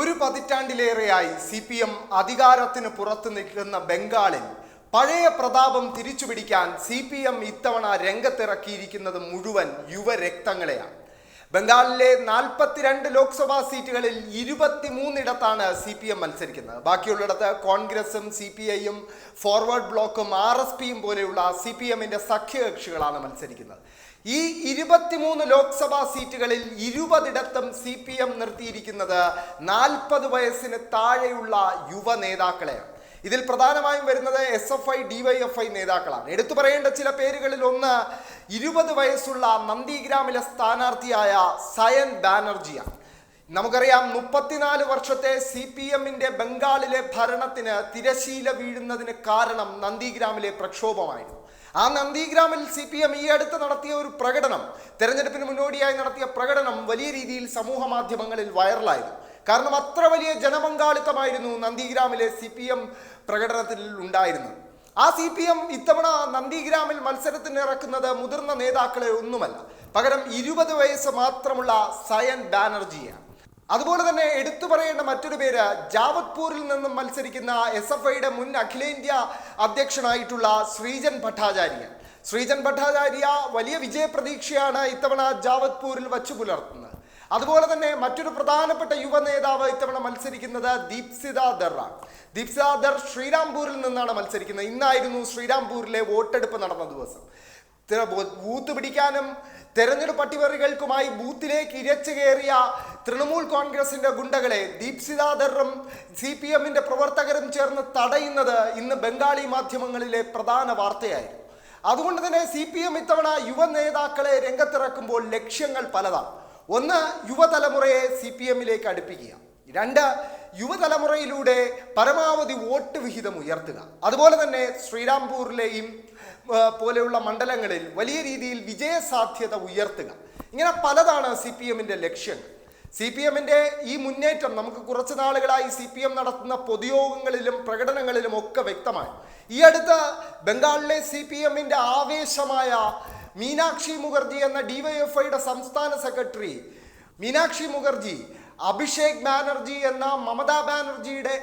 ഒരു പതിറ്റാണ്ടിലേറെയായി C P M അധികാരത്തിന് പുറത്തു നിൽക്കുന്ന ബംഗാളിൽ പഴയ പ്രതാപം തിരിച്ചുപിടിക്കാൻ സി പി എം ഇത്തവണ രംഗത്തിറക്കിയിരിക്കുന്നത് മുഴുവൻ യുവരക്തങ്ങളെയാണ്. ബംഗാളിലെ നാൽപ്പത്തിരണ്ട് ലോക്സഭാ സീറ്റുകളിൽ ഇരുപത്തിമൂന്നിടത്താണ് സി പി എം മത്സരിക്കുന്നത്. ബാക്കിയുള്ളിടത്ത് കോൺഗ്രസും സി പി ഐയും ഫോർവേഡ് ബ്ലോക്കും ആർ എസ് പിയും പോലെയുള്ള സി പി എമ്മിന്റെ സഖ്യകക്ഷികളാണ് മത്സരിക്കുന്നത്. ഈ ഇരുപത്തിമൂന്ന് ലോക്സഭാ സീറ്റുകളിൽ ഇരുപതിടത്തും സി പി എം നിർത്തിയിരിക്കുന്നത് നാൽപ്പത് വയസ്സിന് താഴെയുള്ള യുവ നേതാക്കളെയാണ് ഇതിൽ പ്രധാനമായും വരുന്നത് എസ് എഫ് ഐ ഡിവൈഎഫ്ഐ നേതാക്കളാണ്. എടുത്തു പറയേണ്ട ചില പേരുകളിൽ ഒന്ന് ഇരുപത് വയസ്സുള്ള നന്ദിഗ്രാമിലെ സ്ഥാനാർത്ഥിയായ സയൻ ബാനർജിയാണ്. നമുക്കറിയാം മുപ്പത്തിനാല് വർഷത്തെ സി പി എമ്മിന്റെ ബംഗാളിലെ ഭരണത്തിന് തിരശീല വീഴുന്നതിന് കാരണം നന്ദിഗ്രാമിലെ പ്രക്ഷോഭമായിരുന്നു. ആ നന്ദിഗ്രാമിൽ സി പി എം ഈ അടുത്ത് നടത്തിയ ഒരു പ്രകടനം തെരഞ്ഞെടുപ്പിന് മുന്നോടിയായി നടത്തിയ പ്രകടനം വലിയ രീതിയിൽ സമൂഹ മാധ്യമങ്ങളിൽ വൈറലായിരുന്നു. കാരണം അത്ര വലിയ ജനപങ്കാളിത്തമായിരുന്നു നന്ദിഗ്രാമിലെ സി പി എം പ്രകടനത്തിൽ ഉണ്ടായിരുന്നത് ആ സി പി എം ഇത്തവണ നന്ദിഗ്രാമിൽ മത്സരത്തിന് ഇറക്കുന്നത് മുതിർന്ന നേതാക്കളെ ഒന്നുമല്ല. പകരം ഇരുപത് വയസ്സ് മാത്രമുള്ള സയൻ ബാനർജിയാണ്. അതുപോലെ തന്നെ എടുത്തു പറയേണ്ട മറ്റൊരു പേര് ജാവത്പൂരിൽ നിന്നും മത്സരിക്കുന്ന എസ് എഫ് ഐയുടെ മുൻ അഖിലേന്ത്യാ അധ്യക്ഷനായിട്ടുള്ള ശ്രീജൻ ഭട്ടാചാര്യ ശ്രീജൻ ഭട്ടാചാര്യ വലിയ വിജയപ്രതീക്ഷയാണ് ഇത്തവണ ജാവത്പൂരിൽ വച്ചു പുലർത്തുന്നത്. അതുപോലെ തന്നെ മറ്റൊരു പ്രധാനപ്പെട്ട യുവ നേതാവ് ഇത്തവണ മത്സരിക്കുന്നത് ദീപ്സിത ദറാണ് ദീപ്സിത ദർ ശ്രീരാംപൂരിൽ നിന്നാണ് മത്സരിക്കുന്നത്. ഇന്നായിരുന്നു ശ്രീരാംപൂരിലെ വോട്ടെടുപ്പ് നടന്ന ദിവസം. ബൂത്ത് പിടിക്കാനും തെരഞ്ഞെടുപ്പ് അട്ടിമറികൾക്കുമായി ബൂത്തിലേക്ക് ഇരച്ചു കയറിയ തൃണമൂൽ കോൺഗ്രസിന്റെ ഗുണ്ടകളെ ദീപ്സിതാദറും സി പി എമ്മിന്റെ പ്രവർത്തകരും ചേർന്ന് തടയുന്നത് ഇന്ന് ബംഗാളി മാധ്യമങ്ങളിലെ പ്രധാന വാർത്തയായിരുന്നു. അതുകൊണ്ട് തന്നെ സി പി എം ഇത്തവണ യുവ നേതാക്കളെ രംഗത്തിറക്കുമ്പോൾ ലക്ഷ്യങ്ങൾ പലതാണ്. ഒന്ന് യുവതലമുറയെ സി പി എമ്മിലേക്ക് അടുപ്പിക്കുക. രണ്ട് യുവതലമുറയിലൂടെ പരമാവധി വോട്ട് വിഹിതം ഉയർത്തുക. അതുപോലെ തന്നെ ശ്രീരാംപൂരിലെയും പോലെയുള്ള മണ്ഡലങ്ങളിൽ വലിയ രീതിയിൽ വിജയസാധ്യത ഉയർത്തുക. ഇങ്ങനെ പലതാണ് സി പി എമ്മിന്റെ ലക്ഷ്യങ്ങൾ സി പി എമ്മിന്റെ ഈ മുന്നേറ്റം നമുക്ക് കുറച്ച് നാളുകളായി സി പി എം നടത്തുന്ന പൊതുയോഗങ്ങളിലും പ്രകടനങ്ങളിലും ഒക്കെ വ്യക്തമായി. ഈ അടുത്ത് ബംഗാളിലെ സി പി എമ്മിന്റെ ആവേശമായ മീനാക്ഷി മുഖർജി എന്ന ഡിവൈഎഫ്ഐയുടെ സംസ്ഥാന സെക്രട്ടറി. മീനാക്ഷി മുഖർജി അഭിഷേക് ബാനർജി എന്ന മമതാ ബാനർജിയുടെ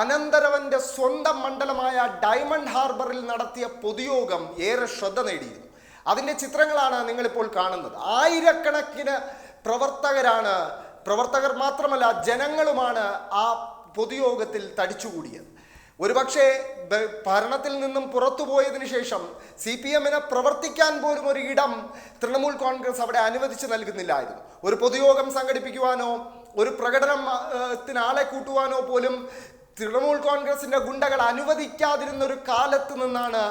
അനന്തരവന്റെ സ്വന്തം മണ്ഡലമായ ഡയമണ്ട് ഹാർബറിൽ നടത്തിയ പൊതുയോഗം ഏറെ ശ്രദ്ധ നേടിയിരുന്നു. അതിന്റെ ചിത്രങ്ങളാണ് നിങ്ങളിപ്പോൾ കാണുന്നത്. ആയിരക്കണക്കിന് പ്രവർത്തകരാണ് പ്രവർത്തകർ മാത്രമല്ല ജനങ്ങളുമാണ് ആ പൊതുയോഗത്തിൽ തടിച്ചുകൂടിയത്. ഒരുപക്ഷെ ഭരണത്തിൽ നിന്നും പുറത്തുപോയതിനു ശേഷം സി പി എമ്മിന് പ്രവർത്തിക്കാൻ പോലും ഒരു ഇടം തൃണമൂൽ കോൺഗ്രസ് അവിടെ അനുവദിച്ച് നൽകുന്നില്ലായിരുന്നു. ഒരു പൊതുയോഗം സംഘടിപ്പിക്കുവാനോ ഒരു പ്രകടനം ത്തിന് കൂട്ടുവാനോ പോലും തൃണമൂൽ കോൺഗ്രസിന്റെ ഗുണ്ടകൾ അനുവദിക്കാതിരുന്ന ഒരു കാലത്ത് നിന്നാണ്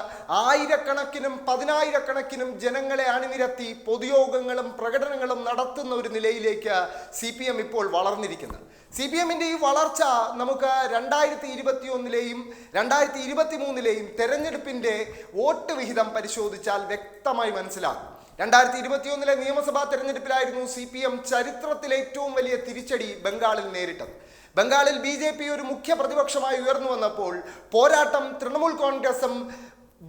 ആയിരക്കണക്കിനും പതിനായിരക്കണക്കിനും ജനങ്ങളെ അണിനിരത്തി പൊതുയോഗങ്ങളും പ്രകടനങ്ങളും നടത്തുന്ന ഒരു നിലയിലേക്ക് സി പി എം ഇപ്പോൾ വളർന്നിരിക്കുന്നത്. സി പി എമ്മിന്റെ ഈ വളർച്ച നമുക്ക് രണ്ടായിരത്തി ഇരുപത്തി ഒന്നിലെയും രണ്ടായിരത്തി ഇരുപത്തി മൂന്നിലെയും തെരഞ്ഞെടുപ്പിന്റെ വോട്ട് വിഹിതം പരിശോധിച്ചാൽ വ്യക്തമായി മനസ്സിലാകും. രണ്ടായിരത്തി ഇരുപത്തിയൊന്നിലെ നിയമസഭാ തെരഞ്ഞെടുപ്പിലായിരുന്നു സി പി എം ചരിത്രത്തിലെ ഏറ്റവും വലിയ തിരിച്ചടി ബംഗാളിൽ നേരിട്ടത്. ബംഗാളിൽ ബി ജെ പി ഒരു മുഖ്യ പ്രതിപക്ഷമായി ഉയർന്നു വന്നപ്പോൾ പോരാട്ടം തൃണമൂൽ കോൺഗ്രസും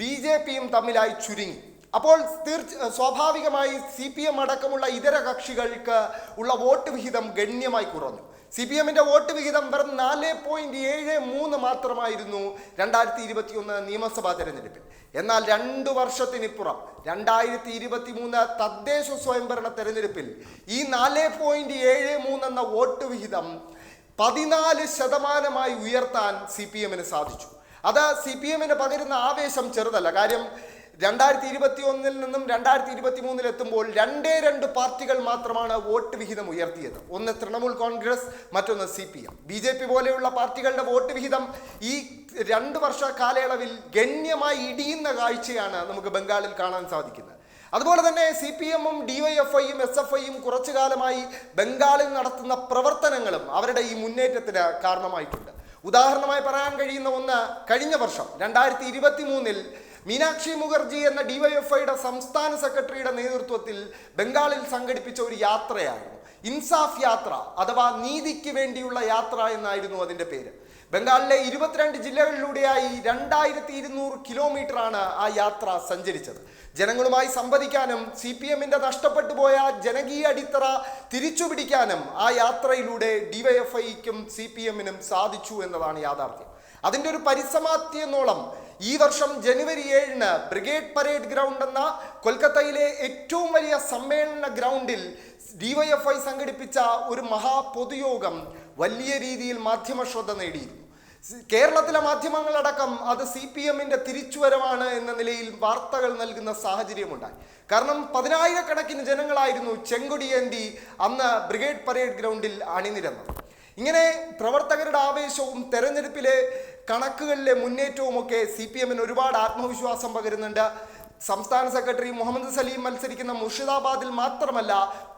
ബി ജെ പിയും തമ്മിലായി ചുരുങ്ങി. അപ്പോൾ തീർച്ച സ്വാഭാവികമായി സി പി എം അടക്കമുള്ള ഇതര കക്ഷികൾക്ക് ഉള്ള വോട്ട് വിഹിതം ഗണ്യമായി കുറഞ്ഞു. സി പി എമ്മിന്റെ വോട്ട് വിഹിതം വെറും നാല് പോയിന്റ് ഏഴ് മൂന്ന് മാത്രമായിരുന്നു രണ്ടായിരത്തി ഇരുപത്തി ഒന്ന് നിയമസഭാ തെരഞ്ഞെടുപ്പിൽ. എന്നാൽ രണ്ടു വർഷത്തിനിപ്പുറം രണ്ടായിരത്തി ഇരുപത്തി മൂന്ന് തദ്ദേശ സ്വയംഭരണ തെരഞ്ഞെടുപ്പിൽ ഈ നാല് പോയിന്റ് ഏഴ് മൂന്ന് എന്ന വോട്ട് വിഹിതം പതിനാല് ശതമാനമായി ഉയർത്താൻ സി പി എമ്മിന് സാധിച്ചു. അത് സി പി എമ്മിന് പകരുന്ന ആവേശം ചെറുതല്ല. കാര്യം രണ്ടായിരത്തി ഇരുപത്തി ഒന്നിൽ നിന്നും രണ്ടായിരത്തി ഇരുപത്തി മൂന്നിൽ എത്തുമ്പോൾ രണ്ടേ രണ്ട് പാർട്ടികൾ മാത്രമാണ് വോട്ട് വിഹിതം ഉയർത്തിയത്. ഒന്ന് തൃണമൂൽ കോൺഗ്രസ് മറ്റൊന്ന് C P M. B J P പോലെയുള്ള പാർട്ടികളുടെ വോട്ട് വിഹിതം ഈ രണ്ട് വർഷ കാലയളവിൽ ഗണ്യമായി ഇടിയുന്ന കാഴ്ചയാണ് നമുക്ക് ബംഗാളിൽ കാണാൻ സാധിക്കുന്നത്. അതുപോലെ തന്നെ സി പി എമ്മും ഡി വൈ എഫ് ഐയും എസ് എഫ് ഐയും കുറച്ചു കാലമായി ബംഗാളിൽ നടത്തുന്ന പ്രവർത്തനങ്ങളും അവരുടെ ഈ മുന്നേറ്റത്തിന് കാരണമായിട്ടുണ്ട്. ഉദാഹരണമായി പറയാൻ കഴിയുന്ന ഒന്ന് കഴിഞ്ഞ വർഷം രണ്ടായിരത്തി ഇരുപത്തി മൂന്നിൽ മീനാക്ഷി മുഖർജി എന്ന ഡിവൈഎഫ്ഐയുടെ സംസ്ഥാന സെക്രട്ടറിയുടെ നേതൃത്വത്തിൽ ബംഗാളിൽ സംഘടിപ്പിച്ച ഒരു യാത്രയായിരുന്നു. ഇൻസാഫ് യാത്ര അഥവാ നീതിക്ക് വേണ്ടിയുള്ള യാത്ര എന്നായിരുന്നു അതിന്റെ പേര്. ബംഗാളിലെ ഇരുപത്തിരണ്ട് ജില്ലകളിലൂടെയായി രണ്ടായിരത്തി ഇരുന്നൂറ് കിലോമീറ്റർ ആണ് ആ യാത്ര സഞ്ചരിച്ചത്. ജനങ്ങളുമായി സംവദിക്കാനും സി പി എമ്മിന്റെ നഷ്ടപ്പെട്ടു പോയ ജനകീയ അടിത്തറ തിരിച്ചുപിടിക്കാനും ആ യാത്രയിലൂടെ ഡിവൈഎഫ്ഐക്കും സി പി എമ്മിനും സാധിച്ചു എന്നതാണ് യാഥാർത്ഥ്യം. അതിന്റെ ഒരു പരിസമാപ്തി എന്നോളം ഈ വർഷം ജനുവരി ഏഴിന് ബ്രിഗേഡ് പരേഡ് ഗ്രൗണ്ട് എന്ന കൊൽക്കത്തയിലെ ഏറ്റവും വലിയ സമ്മേളന ഗ്രൗണ്ടിൽ ഡിവൈഎഫ്ഐ സംഘടിപ്പിച്ച ഒരു മഹാ പൊതുയോഗം വലിയ രീതിയിൽ മാധ്യമ ശ്രദ്ധ നേടിയിരുന്നു. കേരളത്തിലെ മാധ്യമങ്ങളടക്കം അത് സി പി എമ്മിന്റെ തിരിച്ചുവരവാണ് എന്ന നിലയിൽ വാർത്തകൾ നൽകുന്ന സാഹചര്യമുണ്ടായി. കാരണം പതിനായിരക്കണക്കിന് ജനങ്ങളായിരുന്നു ചെങ്കൊടിയേന്തി അന്ന് ബ്രിഗേഡ് പരേഡ് ഗ്രൗണ്ടിൽ അണിനിരന്നത്. ഇങ്ങനെ പ്രവർത്തകരുടെ ആവേശവും തെരഞ്ഞെടുപ്പിലെ കണക്കുകളിലെ മുന്നേറ്റവുമൊക്കെ സി പി എമ്മിന് ഒരുപാട് ആത്മവിശ്വാസം പകരുന്നുണ്ട്. സംസ്ഥാന സെക്രട്ടറി മുഹമ്മദ് സലീം മത്സരിക്കുന്ന മുർഷിദാബാദിൽ മാത്രമല്ല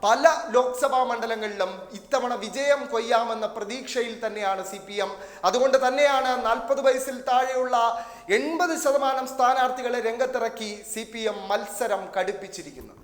പല ലോക്സഭാ മണ്ഡലങ്ങളിലും ഇത്തവണ വിജയം കൊയ്യാമെന്ന പ്രതീക്ഷയിൽ തന്നെയാണ് സി പി എം. അതുകൊണ്ട് തന്നെയാണ് നാൽപ്പത് വയസ്സിൽ താഴെയുള്ള എൺപത് ശതമാനം സ്ഥാനാർത്ഥികളെ രംഗത്തിറക്കി സി പി എം മത്സരം കടുപ്പിച്ചിരിക്കുന്നത്.